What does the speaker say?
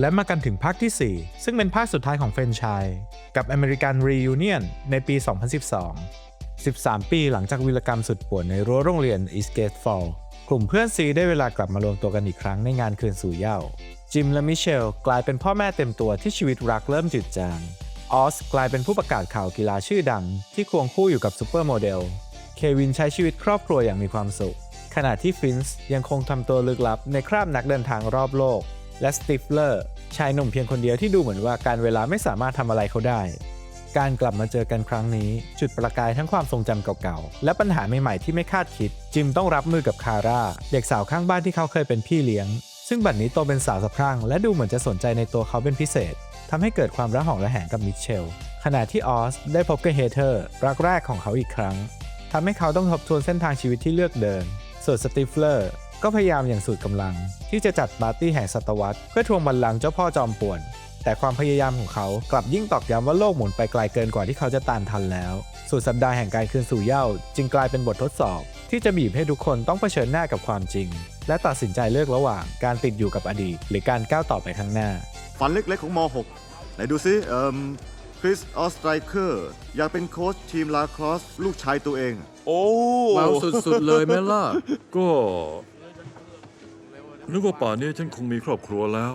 และมากันถึงภาคที่ 4 ซึ่งเป็นภาคสุดท้ายของแฟรนไชส์กับ American Reunion ในปี 2012 13 ปีหลังจากวีรกรรมสุดป่วนในรั้วโรงเรียน Eastgate Fall กลุ่มเพื่อนซีได้เวลากลับมารวมตัวกันอีกครั้งในงานคืนสู่เหย้า จิมและมิเชลกลายเป็นพ่อแม่เต็มตัวที่ชีวิตรักเริ่มจืดจาง ออสกลายเป็นผู้ประกาศข่าวกีฬาชื่อดัง ที่ควงคู่อยู่กับซูเปอร์โมเดล เควินใช้ชีวิตครอบครัวอย่างมีความสุข ขณะที่ฟินส์ยังคงทำตัวลึกลับในคราบนักเดินทางรอบโลก และสติฟเลอร์ชายหนุ่มเพียงคนเดียวที่ดูเหมือนว่าการเวลาไม่สามารถทำอะไรเขาได้ การกลับมาเจอกันครั้งนี้ จุดประกายทั้งความทรงจำเก่าๆ และปัญหาใหม่ๆที่ไม่คาดคิด จิมต้องรับมือกับคาร่า เด็กสาวข้างบ้านที่เขาเคยเป็นพี่เลี้ยง ซึ่งบัดนี้โตเป็นสาวสะพรั่งและดูเหมือนจะสนใจในตัวเขาเป็นพิเศษทำให้เกิดความระหองระแหงกับมิเชลขณะที่ออสได้พบกับเฮเธอร์รักแรกของเขาอีกครั้งทำให้เขาต้องทบทวนเส้นทางชีวิตที่เลือกเดิน ส่วนสติฟเลอร์ ก็พยายามอย่างสุดกำลัง ที่จะจัดปาร์ตี้แห่งศตวรรษเพื่อทวงบัลลังก์เจ้าพ่อจอมป่วน แต่ความพยายามของเขากลับยิ่งตอกย้ำว่าโลกหมุนไปไกลเกินกว่าที่เขาจะต้านทันแล้ว สุดสัปดาห์แห่งการคืนสู่เหย้าจึงกลายเป็นบททดสอบ ที่จะบีบให้ทุกคนต้องเผชิญหน้ากับความจริง และตัดสินใจเลือกระหว่าง การติดอยู่กับอดีต หรือการก้าวต่อไปข้างหน้า ฝันเล็กๆของม .6 ไหนดูซิเอ่มคริสออสไตรเคอร์อยากเป็นโค้ชทีมลาครอสลูกชายตัวเอง โอ้ ว้าวสุดๆเลยไหมล่ะ ก็ นึกว่าป่านนี้ฉันคงมีครอบครัวแล้ว